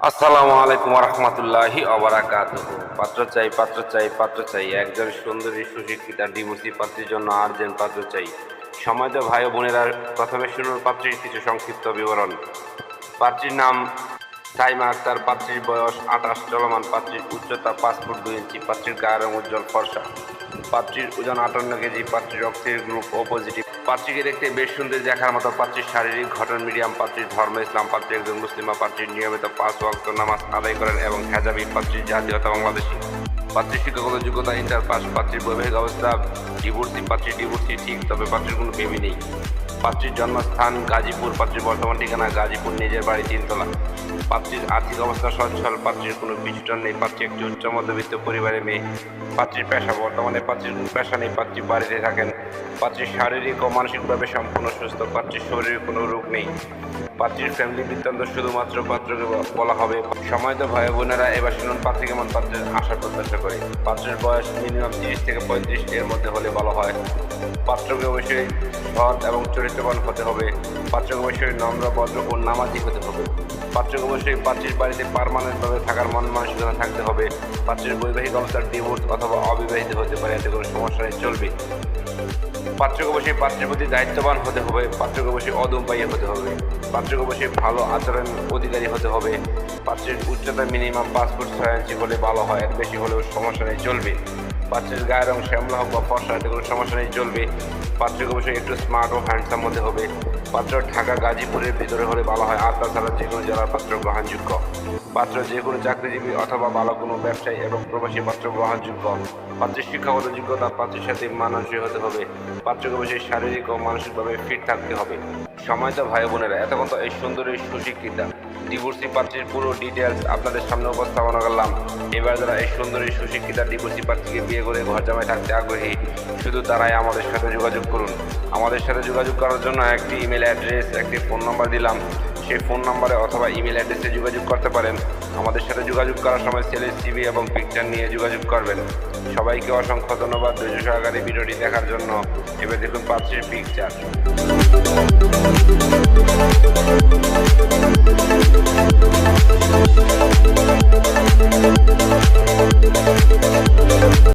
আসসালামু আলাইকুম রহমতুল্লাহি অবরাকাত পাত্র চাই পাত্র চাই পাত্র চাই। একজন সুন্দরী, সুশিক্ষিতা, ডিভোর্সি পাত্রীর জন্য আর্জেন্ট পাত্র চাই। সমাজ ভাই বোনেরা, প্রথমে শুনুন পাত্রীর কিছু সংক্ষিপ্ত বিবরণ। পাত্রীর নাম সাইমা আক্তার, পাত্রীর বয়স আঠাশ, চলমান পাত্রীর উচ্চতা পাঁচ ফুট দুই ইঞ্চি, পাত্রীর গায়ের উজ্জ্বল ফর্সা। পাত্রীর ওজন আটান্ন কেজি, পাত্রীর রক্তের গ্রুপ ও পজিটিভ পাত্রীকে দেখতে বেশ সুন্দর দেখার মতো পাত্রীর শারীরিক ঘটন মিডিয়াম পাত্রীর ধর্ম, ইসলাম পাত্রী একজন মুসলিমা পাত্রীর নিয়মিত পাঁচ ওয়াক্ত নামাজ আদায় করেন এবং হেজাবি পাত্রীর জাতীয়তা বাংলাদেশী। পাত্রীর শিক্ষাগত যোগ্যতা ইন্টার পাস পাত্রীর বৈবাহিক অবস্থা, ডিভোর্সি পাত্রীর ডিভোর্সি ঠিক, তবে পাত্রীর কোনো বেবি নেই। পাত্রীর জন্মস্থান, গাজীপুর, পাত্রীর বর্তমান ঠিকানা, গাজীপুর নিজের বাড়ি তিনতলা। পাত্রীর আর্থিক অবস্থা সচ্ছল, পাত্রীর কোনো পিছুটান নেই, পাত্রী একটি উচ্চ মধ্যবিত্ত পরিবারের মেয়ে। পাত্রীর পেশা বর্তমানে, পাত্রীর পেশা নেই, পাত্রী বাড়িতে থাকেন। পাত্রীর শারীরিক ও মানসিকভাবে সম্পূর্ণ সুস্থ, পাত্রীর শরীরে কোনো রোগ নেই। পাত্রীর ফ্যামিলি বৃত্তান্ত শুধুমাত্র পাত্রকে বলা হবে। সময় তো ভাই বোনেরা এবার শুনুন পাত্রী কেমন পাত্রের আশা প্রত্যাশা করে। পাত্রের বয়স মিনিমাম তিরিশ থেকে পঁয়ত্রিশ এর মধ্যে হলে ভালো হয়। পাত্রকে অবশ্যই সৎ এবং চরিত্রবান হতে হবে। পাত্রকে অবশ্যই নম্র, ভদ্র ও নামাজি হতে হবে। পাত্রকে অবশ্যই পাত্রীর বাড়িতে পারমানেন্টভাবে থাকার মন মানসিকতা থাকতে হবে। পাত্রের বৈবাহিক অবস্থার ডিভোর্স অথবা অবিবাহিত হতে পারে, এতে কোনো সমস্যা চলবে। পাত্রকে অবশ্যই পাত্রের প্রতি দায়িত্ববান হতে হবে। পাত্রকে অবশ্যই অদম পাইয়ে হতে হবে। অবশ্যই ভালো আচরণ অধিকারী হতে হবে। পাত্রের উচ্চতা মিনিমাম পাঁচ ফুট ছয় ইঞ্চি হলে ভালো হয় এর বেশি হলেও সমস্যা নেই, চলবে। পাত্রের গায়ের রং শ্যামলা হোক বা ফর্সা, এতে কোনো সমস্যা নেই, চলবে। পাত্রকে অবশ্যই একটু স্মার্ট ও হ্যান্ডসাম হতে হবে। পাত্র ঢাকা গাজীপুরের ভিতরে হলে ভালো হয়, আর তাছাড়া যে কোনো জেলার পাত্র গ্রহণযোগ্য। পাত্র যে কোনো চাকরিজীবী অথবা ভালো কোনো ব্যবসায়ী এবং প্রবাসী পাত্র গ্রহণযোগ্য। পাত্রের শিক্ষাগত যোগ্যতা পাত্রের সাথে মানানসই হতে হবে। পাত্রকে অবশ্যই শারীরিক ও মানসিকভাবে ফিট থাকতে হবে। সময় তো ভাই বোনেরা, এতক্ষণ তো এই সুন্দর সুশিক্ষিতা ডিভোর্সি পাত্রীর পুরো ডিটেলস আপনাদের সামনে উপস্থাপনা করলাম। এবার যারা এই সুন্দরী সুশিক্ষিতা ডিভোর্সি পাত্রীকে বিয়ে করে ঘর জামাই থাকতে আগ্রহী, শুধু তারাই আমাদের সাথে যোগাযোগ করুন। আমাদের সাথে যোগাযোগ করার জন্য একটি ইমেল অ্যাড্রেস একটি ফোন নাম্বার দিলাম। সেই ফোন নাম্বারে অথবা ইমেল অ্যাড্রেসে যোগাযোগ করতে পারেন। আমাদের সাথে যোগাযোগ করার সময় ছেলের সিভি এবং পিকচার নিয়ে যোগাযোগ করবেন। সবাইকে অসংখ্য ধন্যবাদ ধৈর্য সহকারে ভিডিওটি দেখার জন্য। এবার দেখুন পাত্রের পিকচার